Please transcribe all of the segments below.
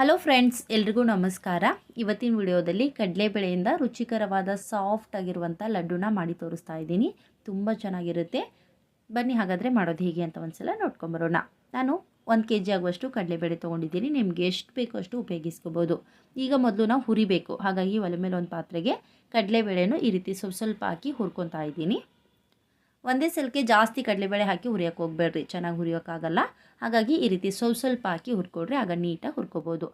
Hello friends ಎಲ್ರಿಗೂ ನಮಸ್ಕಾರ. ಇವತ್ತಿನ ವಿಡಿಯೋದಲ್ಲಿ ಕಡಲೆಬೇಳೆಯಿಂದ ರುಚಿಕರವಾದ ಸಾಫ್ಟ್ ಆಗಿರುವಂಥ ಲಡ್ಡುನ ಮಾಡಿ ತೋರಿಸ್ತಾ ಇದ್ದೀನಿ. ತುಂಬ ಚೆನ್ನಾಗಿರುತ್ತೆ. ಬನ್ನಿ ಹಾಗಾದರೆ ಮಾಡೋದು ಹೇಗೆ ಅಂತ ಒಂದ್ಸಲ ನೋಡ್ಕೊಂಬರೋಣ ನಾನು ಒಂದು ಕೆ ಜಿ ಆಗುವಷ್ಟು ಕಡಲೆಬೇಳೆ ತೊಗೊಂಡಿದ್ದೀನಿ. ನಿಮಗೆ ಎಷ್ಟು ಬೇಕೋ ಅಷ್ಟು ಉಪಯೋಗಿಸ್ಕೋಬೋದು. ಈಗ ಮೊದಲು ನಾವು ಹುರಿಬೇಕು. ಹಾಗಾಗಿ ಒಲೆ ಮೇಲೆ ಒಂದು ಪಾತ್ರೆಗೆ ಕಡಲೆಬೇಳೆನೂ ಈ ರೀತಿ ಸ್ವಲ್ಪ ಸ್ವಲ್ಪ ಹಾಕಿ ಹುರ್ಕೊತಾ ಇದ್ದೀನಿ. ಒಂದೇ ಸಲಕ್ಕೆ ಜಾಸ್ತಿ ಕಡಲೆಬೇಳೆ ಹಾಕಿ ಹುರಿಯೋಕೆ ಹೋಗ್ಬೇಡ್ರಿ. ಚೆನ್ನಾಗಿ ಹುರಿಯೋಕ್ಕಾಗಲ್ಲ ಹಾಗಾಗಿ ಈ ರೀತಿ ಸ್ವಲ್ಪ ಸ್ವಲ್ಪ ಹಾಕಿ ಹುರ್ಕೊಡ್ರಿ. ಆಗ ನೀಟಾಗಿ ಹುರ್ಕೋಬೋದು.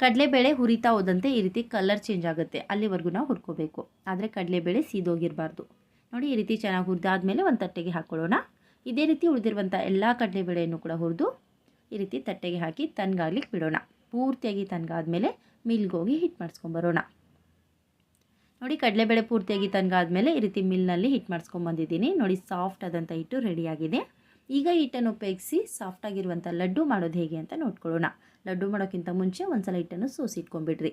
ಕಡಲೆಬೇಳೆ ಹುರಿತಾ ಹೋದಂತೆ ಈ ರೀತಿ ಕಲರ್ ಚೇಂಜ್ ಆಗುತ್ತೆ. ಅಲ್ಲಿವರೆಗೂ ನಾವು ಹುರ್ಕೋಬೇಕು. ಆದರೆ ಕಡಲೆಬೇಳೆ ಸೀದೋಗಿರಬಾರ್ದು. ನೋಡಿ ಈ ರೀತಿ ಚೆನ್ನಾಗಿ ಹುರಿದಾದ್ಮೇಲೆ ಒಂದು ತಟ್ಟೆಗೆ ಹಾಕ್ಕೊಳ್ಳೋಣ ಇದೇ ರೀತಿ ಉಳಿದಿರುವಂಥ ಎಲ್ಲ ಕಡಲೆಬೇಳೆಯನ್ನು ಕೂಡ ಹುರಿದು ಈ ರೀತಿ ತಟ್ಟೆಗೆ ಹಾಕಿ ತನ್ಗಾಗ್ಲಿಕ್ಕೆ ಬಿಡೋಣ. ಪೂರ್ತಿಯಾಗಿ ತನ್ಗಾದ್ಮೇಲೆ ಮಿಲ್ಗೆ ಹೋಗಿ ಹಿಟ್ ಮಾಡಿಸ್ಕೊಂಬರೋಣ. ನೋಡಿ, ಕಡಲೆಬೇಳೆ ಪೂರ್ತಿಯಾಗಿ ತನಗಾದ್ಮೇಲೆ ಈ ರೀತಿ ಮಿಲ್ನಲ್ಲಿ ಹಿಟ್ ಮಾಡಿಸ್ಕೊಂಬಂದಿದ್ದೀನಿ ನೋಡಿ, ಸಾಫ್ಟ್ ಆದಂಥ ಹಿಟ್ಟು ರೆಡಿಯಾಗಿದೆ. ಈಗ ಹಿಟ್ಟನ್ನು ಉಪಯೋಗಿಸಿ ಸಾಫ್ಟಾಗಿರುವಂಥ ಲಡ್ಡು ಮಾಡೋದು ಹೇಗೆ ಅಂತ ನೋಡ್ಕೊಳ್ಳೋಣ. ಲಡ್ಡು ಮಾಡೋಕ್ಕಿಂತ ಮುಂಚೆ ಒಂದು ಸಲ ಹಿಟ್ಟನ್ನು ಸೋಸಿ ಇಟ್ಕೊಂಡ್ಬಿಡ್ರಿ.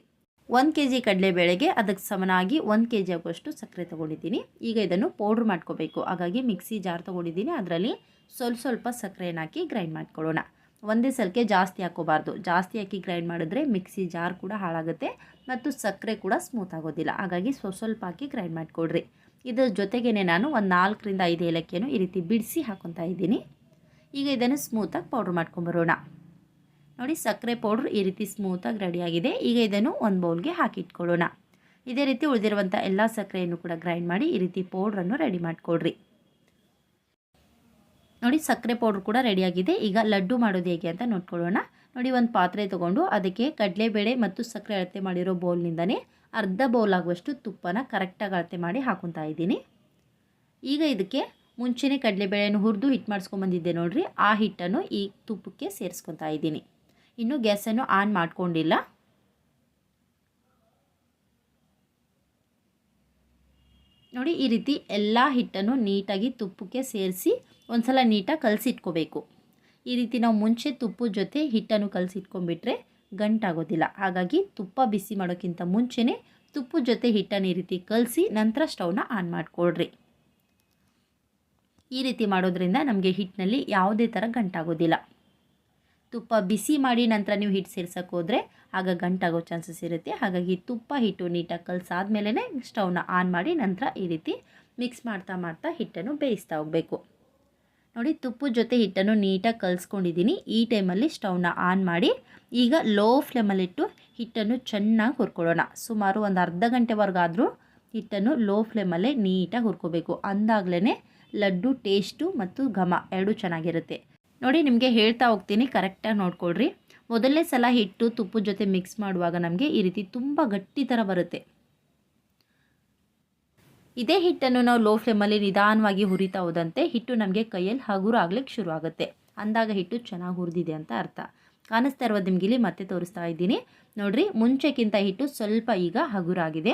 ಒಂದು ಕೆ ಜಿ ಕಡಲೆಬೇಳೆಗೆ ಅದಕ್ಕೆ ಸಮನಾಗಿ ಒಂದು ಕೆ ಜಿ ಆಗುವಷ್ಟು ಸಕ್ಕರೆ ತೊಗೊಂಡಿದ್ದೀನಿ. ಈಗ ಇದನ್ನು ಪೌಡ್ರ್ ಮಾಡ್ಕೋಬೇಕು. ಹಾಗಾಗಿ ಮಿಕ್ಸಿ ಜಾರ್ ತೊಗೊಂಡಿದ್ದೀನಿ. ಅದರಲ್ಲಿ ಸ್ವಲ್ಪ ಸ್ವಲ್ಪ ಸಕ್ಕರೆಯನ್ನು ಹಾಕಿ ಗ್ರೈಂಡ್ ಮಾಡ್ಕೊಳ್ಳೋಣ. ಒಂದೇ ಸಲಕ್ಕೆ ಜಾಸ್ತಿ ಹಾಕೋಬಾರ್ದು. ಜಾಸ್ತಿ ಹಾಕಿ ಗ್ರೈಂಡ್ ಮಾಡಿದ್ರೆ ಮಿಕ್ಸಿ ಜಾರ್ ಕೂಡ ಹಾಳಾಗುತ್ತೆ ಮತ್ತು ಸಕ್ಕರೆ ಕೂಡ ಸ್ಮೂತ್ ಆಗೋದಿಲ್ಲ. ಹಾಗಾಗಿ ಸ್ವಲ್ಪ ಸ್ವಲ್ಪ ಹಾಕಿ ಗ್ರೈಂಡ್ ಮಾಡಿಕೊಡ್ರಿ. ಇದರ ಜೊತೆಗೇ ನಾನು ಒಂದು ನಾಲ್ಕರಿಂದ ಐದು ಏಲಕ್ಕಿಯನ್ನು ಈ ರೀತಿ ಬಿಡಿಸಿ ಹಾಕೊತಾ ಇದ್ದೀನಿ. ಈಗ ಇದನ್ನು ಸ್ಮೂತಾಗಿ ಪೌಡ್ರ್ ಮಾಡ್ಕೊಂಬರೋಣ ನೋಡಿ ಸಕ್ಕರೆ ಪೌಡ್ರ್ ಈ ರೀತಿ ಸ್ಮೂತಾಗಿ ರೆಡಿಯಾಗಿದೆ ಈಗ ಇದನ್ನು ಒಂದು ಬೌಲ್ಗೆ ಹಾಕಿಟ್ಕೊಳ್ಳೋಣ ಇದೇ ರೀತಿ ಉಳಿದಿರುವಂಥ ಎಲ್ಲ ಸಕ್ಕರೆಯನ್ನು ಕೂಡ ಗ್ರೈಂಡ್ ಮಾಡಿ ಈ ರೀತಿ ಪೌಡ್ರನ್ನು ರೆಡಿ ಮಾಡಿಕೊಡ್ರಿ. ನೋಡಿ ಸಕ್ಕರೆ ಪೌಡ್ರ್ ಕೂಡ ರೆಡಿಯಾಗಿದೆ ಈಗ ಲಡ್ಡು ಮಾಡೋದು ಹೇಗೆ ಅಂತ ನೋಡ್ಕೊಳ್ಳೋಣ. ನೋಡಿ ಒಂದು ಪಾತ್ರೆ ತೊಗೊಂಡು ಅದಕ್ಕೆ ಕಡಲೆಬೇಳೆ ಮತ್ತು ಸಕ್ಕರೆ ಅಳತೆ ಮಾಡಿರೋ ಬೌಲ್ನಿಂದನೇ ಅರ್ಧ ಬೌಲ್ ಆಗುವಷ್ಟು ತುಪ್ಪನ ಕರೆಕ್ಟಾಗಿ ಅಳತೆ ಮಾಡಿ ಹಾಕೊತಾ ಇದ್ದೀನಿ. ಈಗ ಇದಕ್ಕೆ ಮುಂಚೆನೇ ಕಡಲೆಬೇಳೆಯನ್ನು ಹುರಿದು ಹಿಟ್ಟು ಮಾಡಿಸ್ಕೊಂಬಂದಿದ್ದೆ ನೋಡಿರಿ. ಆ ಹಿಟ್ಟನ್ನು ಈ ತುಪ್ಪಕ್ಕೆ ಸೇರಿಸ್ಕೊತಾ ಇದ್ದೀನಿ. ಇನ್ನು ಗ್ಯಾಸನ್ನು ಆನ್ ಮಾಡ್ಕೊಂಡಿಲ್ಲ. ನೋಡಿ ಈ ರೀತಿ ಎಲ್ಲ ಹಿಟ್ಟನ್ನು ನೀಟಾಗಿ ತುಪ್ಪಕ್ಕೆ ಸೇರಿಸಿ ಒಂದ್ಸಲ ನೀಟಾಗಿ ಕಲಸಿಟ್ಕೋಬೇಕು. ಈ ರೀತಿ ನಾವು ಮುಂಚೆ ತುಪ್ಪದ ಜೊತೆ ಹಿಟ್ಟನ್ನು ಕಲಸಿಟ್ಕೊಂಡ್ಬಿಟ್ರೆ ಗಂಟಾಗೋದಿಲ್ಲ. ಹಾಗಾಗಿ ತುಪ್ಪ ಬಿಸಿ ಮಾಡೋಕ್ಕಿಂತ ಮುಂಚೆನೇ ತುಪ್ಪದ ಜೊತೆ ಹಿಟ್ಟನ್ನು ಈ ರೀತಿ ಕಲಸಿ ನಂತರ ಸ್ಟವ್ನ ಆನ್ ಮಾಡಿಕೊಡ್ರಿ ಈ ರೀತಿ ಮಾಡೋದ್ರಿಂದ ನಮಗೆ ಹಿಟ್ಟಿನಲ್ಲಿ ಯಾವುದೇ ಥರ ಗಂಟಾಗೋದಿಲ್ಲ. ತುಪ್ಪ ಬಿಸಿ ಮಾಡಿ ನಂತರ ನೀವು ಹಿಟ್ಟು ಸೇರ್ಸೋಕೆ ಹೋದರೆ ಆಗ ಗಂಟಾಗೋ ಚಾನ್ಸಸ್ ಇರುತ್ತೆ. ಹಾಗಾಗಿ ತುಪ್ಪ, ಹಿಟ್ಟು ನೀಟಾಗಿ ಕಲಸಾದ್ಮೇಲೆ ಸ್ಟವ್ನ ಆನ್ ಮಾಡಿ ನಂತರ ಈ ರೀತಿ ಮಿಕ್ಸ್ ಮಾಡ್ತಾ ಮಾಡ್ತಾ ಹಿಟ್ಟನ್ನು ಬೇಯಿಸ್ತಾ ಹೋಗಬೇಕು. ನೋಡಿ ತುಪ್ಪದ ಜೊತೆ ಹಿಟ್ಟನ್ನು ನೀಟಾಗಿ ಕಲಿಸ್ಕೊಂಡಿದ್ದೀನಿ. ಈ ಟೈಮಲ್ಲಿ ಸ್ಟವ್ನ ಆನ್ ಮಾಡಿ ಈಗ ಲೋ ಫ್ಲೇಮಲ್ಲಿಟ್ಟು ಹಿಟ್ಟನ್ನು ಚೆನ್ನಾಗಿ ಹುರ್ಕೊಳ್ಳೋಣ. ಸುಮಾರು ಒಂದು ಅರ್ಧ ಗಂಟೆವರೆಗಾದರೂ ಹಿಟ್ಟನ್ನು ಲೋ ಫ್ಲೇಮಲ್ಲೇ ನೀಟಾಗಿ ಹುರ್ಕೋಬೇಕು. ಅಂದಾಗಲೇ ಲಡ್ಡು ಟೇಸ್ಟು ಮತ್ತು ಘಮ ಎರಡೂ ಚೆನ್ನಾಗಿರುತ್ತೆ. ನೋಡಿ ನಿಮಗೆ ಹೇಳ್ತಾ ಹೋಗ್ತೀನಿ ಕರೆಕ್ಟಾಗಿ ನೋಡ್ಕೊಳ್ರಿ. ಮೊದಲನೇ ಸಲ ಹಿಟ್ಟು ತುಪ್ಪದ ಜೊತೆ ಮಿಕ್ಸ್ ಮಾಡುವಾಗ ನಮಗೆ ಈ ರೀತಿ ತುಂಬ ಗಟ್ಟಿ ಥರ ಬರುತ್ತೆ. ಇದೇ ಹಿಟ್ಟನ್ನು ನಾವು ಲೋ ಫ್ಲೇಮಲ್ಲಿ ನಿಧಾನವಾಗಿ ಹುರಿತಾ ಹೋದಂತೆ ಹಿಟ್ಟು ನಮಗೆ ಕೈಯಲ್ಲಿ ಹಗುರು ಆಗ್ಲಿಕ್ಕೆ ಶುರು ಆಗುತ್ತೆ. ಅಂದಾಗ ಹಿಟ್ಟು ಚೆನ್ನಾಗಿ ಹುರಿದಿದೆ ಅಂತ ಅರ್ಥ. ಕಾಣಿಸ್ತಾ ಇರೋದು ನಿಮಗೆ ಇಲ್ಲಿ ಮತ್ತೆ ತೋರಿಸ್ತಾ ಇದ್ದೀನಿ. ನೋಡಿರಿ, ಮುಂಚೆಕ್ಕಿಂತ ಹಿಟ್ಟು ಸ್ವಲ್ಪ ಈಗ ಹಗುರಾಗಿದೆ.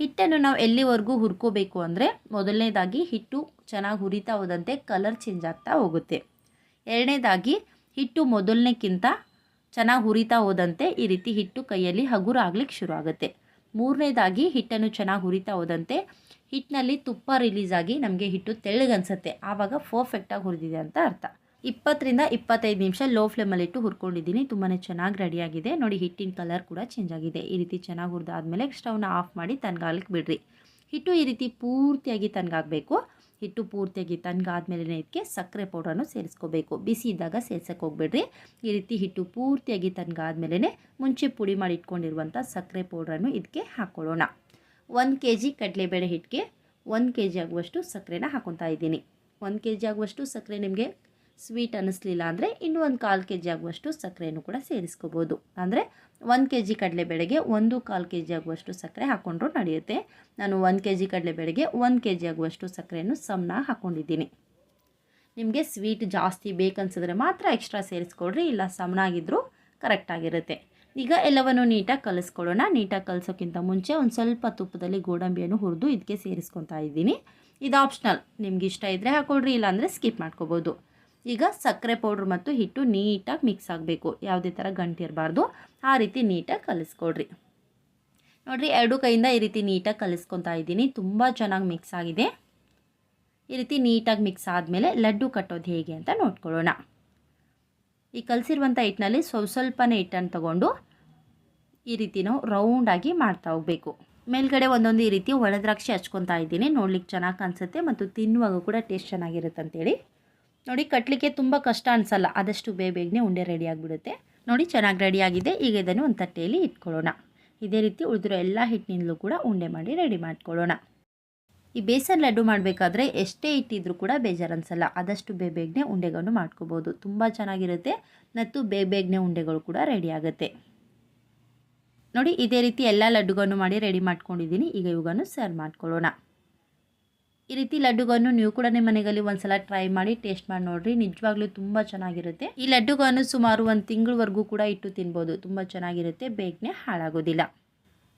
ಹಿಟ್ಟನ್ನು ನಾವು ಎಲ್ಲಿವರೆಗೂ ಹುರ್ಕೋಬೇಕು ಅಂದರೆ ಮೊದಲನೇದಾಗಿ ಹಿಟ್ಟು ಚೆನ್ನಾಗಿ ಹುರಿತಾ ಹೋದಂತೆ ಕಲರ್ ಚೇಂಜ್ ಆಗ್ತಾ ಹೋಗುತ್ತೆ. ಎರಡನೇದಾಗಿ ಹಿಟ್ಟು ಮೊದಲನೇಕ್ಕಿಂತ ಚೆನ್ನಾಗಿ ಹುರಿತಾ ಹೋದಂತೆ ಈ ರೀತಿ ಹಿಟ್ಟು ಕೈಯಲ್ಲಿ ಹಗುರ ಆಗ್ಲಿಕ್ಕೆ ಶುರು ಆಗುತ್ತೆ. ಮೂರನೇದಾಗಿ ಹಿಟ್ಟನ್ನು ಚೆನ್ನಾಗಿ ಹುರಿತಾ ಹೋದಂತೆ ಹಿಟ್ಟಿನಲ್ಲಿ ತುಪ್ಪ ರಿಲೀಸ್ ಆಗಿ ನಮಗೆ ಹಿಟ್ಟು ತೆಳ್ಳಗನ್ಸುತ್ತೆ ಆವಾಗ ಪರ್ಫೆಕ್ಟಾಗಿ ಹುರಿದಿದೆ ಅಂತ ಅರ್ಥ. ಇಪ್ಪತ್ತರಿಂದ ಇಪ್ಪತ್ತೈದು ನಿಮಿಷ ಲೋ ಫ್ಲೇಮಲ್ಲಿಟ್ಟು ಹುರ್ಕೊಂಡಿದ್ದೀನಿ. ತುಂಬಾ ಚೆನ್ನಾಗಿ ರೆಡಿಯಾಗಿದೆ ನೋಡಿ, ಹಿಟ್ಟಿನ ಕಲರ್ ಕೂಡ ಚೇಂಜ್ ಆಗಿದೆ. ಈ ರೀತಿ ಚೆನ್ನಾಗಿ ಹುರಿದಾದ್ಮೇಲೆ ಸ್ಟವ್ನ ಆಫ್ ಮಾಡಿ ತನ್ಗಾಲಕ್ಕೆ ಬಿಡ್ರಿ. ಹಿಟ್ಟು ಈ ರೀತಿ ಪೂರ್ತಿಯಾಗಿ ತನ್ಗಾಗಬೇಕು. ಹಿಟ್ಟು ಪೂರ್ತಿಯಾಗಿ ತನ್ಗಾದ್ಮೇಲೆ ಇದಕ್ಕೆ ಸಕ್ಕರೆ ಪೌಡ್ರನ್ನು ಸೇರಿಸ್ಕೋಬೇಕು. ಬಿಸಿ ಇದ್ದಾಗ ಸೇರ್ಸೋಕೆ ಹೋಗ್ಬಿಡ್ರಿ. ಈ ರೀತಿ ಹಿಟ್ಟು ಪೂರ್ತಿಯಾಗಿ ತನ್ಗಾದ್ಮೇಲೆ ಮುಂಚೆ ಪುಡಿ ಮಾಡಿ ಇಟ್ಕೊಂಡಿರುವಂಥ ಸಕ್ಕರೆ ಪೌಡ್ರನ್ನು ಇದಕ್ಕೆ ಹಾಕ್ಕೊಳ್ಳೋಣ ಒಂದು ಕೆ ಜಿ ಕಡಲೆಬೇಳೆ ಹಿಟ್ಟಿಗೆ ಒಂದು ಕೆ ಜಿ ಆಗುವಷ್ಟು ಸಕ್ಕರೆನ ಹಾಕೊತಾ ಇದ್ದೀನಿ. ಒಂದು ಕೆ ಜಿ ಆಗುವಷ್ಟು ಸಕ್ಕರೆ ನಿಮಗೆ ಸ್ವೀಟ್ ಅನ್ನಿಸ್ಲಿಲ್ಲ ಅಂದರೆ ಇನ್ನೂ ಒಂದು ಕಾಲು ಕೆ ಜಿ ಆಗುವಷ್ಟು ಸಕ್ಕರೆಯನ್ನು ಕೂಡ ಸೇರಿಸ್ಕೋಬೋದು. ಅಂದರೆ ಒಂದು ಕೆ ಜಿ ಕಡಲೆಬೇಳೆಗೆ ಒಂದು ಕಾಲು ಕೆ ಜಿ ಆಗುವಷ್ಟು ಸಕ್ಕರೆ ಹಾಕ್ಕೊಂಡ್ರೂ ನಡೆಯುತ್ತೆ. ನಾನು ಒಂದು ಕೆ ಜಿ ಕಡಲೆಬೇಳೆಗೆ ಒಂದು ಕೆ ಜಿ ಆಗುವಷ್ಟು ಸಕ್ಕರೆಯನ್ನು ಸಮನ ಹಾಕ್ಕೊಂಡಿದ್ದೀನಿ ನಿಮಗೆ ಸ್ವೀಟ್ ಜಾಸ್ತಿ ಬೇಕನ್ಸಿದ್ರೆ ಮಾತ್ರ ಎಕ್ಸ್ಟ್ರಾ ಸೇರಿಸ್ಕೊಡ್ರಿ ಇಲ್ಲ ಸಮನಾಗಿದ್ದರೂ ಕರೆಕ್ಟಾಗಿರುತ್ತೆ ಈಗ ಎಲ್ಲವನ್ನು ನೀಟಾಗಿ ಕಲಿಸ್ಕೊಡೋಣ ನೀಟಾಗಿ ಕಲಿಸೋಕ್ಕಿಂತ ಮುಂಚೆ ಒಂದು ಸ್ವಲ್ಪ ತುಪ್ಪದಲ್ಲಿ ಗೋಡಂಬಿಯನ್ನು ಹುರಿದು ಇದಕ್ಕೆ ಸೇರಿಸ್ಕೊತಾ ಇದ್ದೀನಿ. ಇದು ಆಪ್ಷನಲ್. ನಿಮ್ಗೆ ಇಷ್ಟ ಇದ್ದರೆ ಹಾಕ್ಕೊಳ್ರಿ ಇಲ್ಲಾಂದರೆ ಸ್ಕಿಪ್ ಮಾಡ್ಕೋಬೋದು. ಈಗ ಸಕ್ಕರೆ ಪೌಡ್ರ್ ಮತ್ತು ಹಿಟ್ಟು ನೀಟಾಗಿ ಮಿಕ್ಸ್ ಆಗಬೇಕು. ಯಾವುದೇ ಥರ ಗಂಟಿರಬಾರ್ದು ಆ ರೀತಿ ನೀಟಾಗಿ ಕಲಿಸ್ಕೊಡ್ರಿ. ನೋಡಿರಿ, ಎರಡು ಕೈಯಿಂದ ಈ ರೀತಿ ನೀಟಾಗಿ ಕಲಿಸ್ಕೊತಾ ಇದ್ದೀನಿ. ತುಂಬ ಚೆನ್ನಾಗಿ ಮಿಕ್ಸ್ ಆಗಿದೆ. ಈ ರೀತಿ ನೀಟಾಗಿ ಮಿಕ್ಸ್ ಆದಮೇಲೆ ಲಡ್ಡು ಕಟ್ಟೋದು ಹೇಗೆ ಅಂತ ನೋಡ್ಕೊಳ್ಳೋಣ. ಈ ಕಲಸಿರುವಂಥ ಹಿಟ್ಟಿನಲ್ಲಿ ಸ್ವಲ್ಪ ಸ್ವಲ್ಪನೇ ಹಿಟ್ಟನ್ನು ತಗೊಂಡು ಈ ರೀತಿ ನಾವು ರೌಂಡಾಗಿ ಮಾಡ್ತಾ ಹೋಗಬೇಕು. ಮೇಲ್ಗಡೆ ಒಂದೊಂದು ಈ ರೀತಿ ಒಳದ್ರಾಕ್ಷಿ ಹಚ್ಕೊತಾ ಇದ್ದೀನಿ. ನೋಡ್ಲಿಕ್ಕೆ ಚೆನ್ನಾಗಿ ಕಾಣಿಸುತ್ತೆ ಮತ್ತು ತಿನ್ನುವಾಗ ಕೂಡ ಟೇಸ್ಟ್ ಚೆನ್ನಾಗಿರುತ್ತೆ ಅಂತೇಳಿ. ನೋಡಿ ಕಟ್ಟಲಿಕ್ಕೆ ತುಂಬ ಕಷ್ಟ ಅನಿಸಲ್ಲ. ಆದಷ್ಟು ಬೇಗ ಬೇಗನೆ ಉಂಡೆ ರೆಡಿ ಆಗಿಬಿಡುತ್ತೆ. ನೋಡಿ, ಚೆನ್ನಾಗಿ ರೆಡಿ ಆಗಿದೆ. ಈಗ ಇದನ್ನು ಒಂದು ತಟ್ಟೆಯಲ್ಲಿ ಇಟ್ಕೊಳ್ಳೋಣ. ಇದೇ ರೀತಿ ಉಳಿದಿರೋ ಎಲ್ಲ ಹಿಟ್ಟಿನಿಂದಲೂ ಕೂಡ ಉಂಡೆ ಮಾಡಿ ರೆಡಿ ಮಾಡ್ಕೊಳ್ಳೋಣ. ಈ ಬೇಸನ್ ಲಡ್ಡು ಮಾಡಬೇಕಾದ್ರೆ ಎಷ್ಟೇ ಇಟ್ಟಿದ್ರೂ ಕೂಡ ಬೇಜಾರು ಅನಿಸಲ್ಲ ಆದಷ್ಟು ಬೇಗ ಬೇಗನೆ ಉಂಡೆಗಳನ್ನು ಮಾಡ್ಕೋಬೋದು. ತುಂಬ ಚೆನ್ನಾಗಿರುತ್ತೆ. ಮತ್ತು ಬೇಗ ಬೇಗನೆ ಉಂಡೆಗಳು ಕೂಡ ರೆಡಿ ಆಗುತ್ತೆ. ನೋಡಿ, ಇದೇ ರೀತಿ ಎಲ್ಲ ಲಡ್ಡುಗಳನ್ನು ಮಾಡಿ ರೆಡಿ ಮಾಡ್ಕೊಂಡಿದ್ದೀನಿ. ಈಗ ಇವುಗಳನ್ನು ಸರ್ವ್ ಮಾಡ್ಕೊಳ್ಳೋಣ. ಈ ರೀತಿ ಲಡ್ಡುಗಳನ್ನು ನೀವು ಕೂಡ ನಿಮ್ಮ ಮನೆಯಲ್ಲಿ ಒಂದ್ಸಲ ಟ್ರೈ ಮಾಡಿ ಟೇಸ್ಟ್ ಮಾಡಿ ನೋಡ್ರಿ. ನಿಜವಾಗ್ಲೂ ತುಂಬ ಚೆನ್ನಾಗಿರುತ್ತೆ. ಈ ಲಡ್ಡುಗಳನ್ನು ಸುಮಾರು ಒಂದು ತಿಂಗಳವರೆಗೂ ಕೂಡ ಇಟ್ಟು ತಿನ್ಬೋದು. ತುಂಬ ಚೆನ್ನಾಗಿರುತ್ತೆ. ಬೇಗನೆ ಹಾಳಾಗೋದಿಲ್ಲ.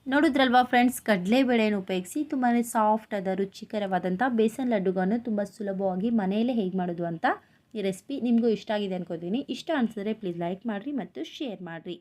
ನೋಡಿದ್ರಲ್ವಾ ಫ್ರೆಂಡ್ಸ್ ಕಡಲೆಬೇಳೆಯನ್ನು ಉಪಯೋಗಿಸಿ ತುಂಬಾ ಸಾಫ್ಟ್ ಆದ ರುಚಿಕರವಾದಂಥ ಬೇಸನ್ ಲಡ್ಡುಗಳನ್ನು ತುಂಬ ಸುಲಭವಾಗಿ ಮನೆಯಲ್ಲೇ ಹೇಗೆ ಮಾಡೋದು ಅಂತ ಈ ರೆಸಿಪಿ ನಿಮಗೂ ಇಷ್ಟ ಆಗಿದೆ ಅನ್ಕೋತೀನಿ ಇಷ್ಟ ಅನಿಸಿದ್ರೆ ಪ್ಲೀಸ್ ಲೈಕ್ ಮಾಡಿರಿ ಮತ್ತು ಶೇರ್ ಮಾಡಿರಿ.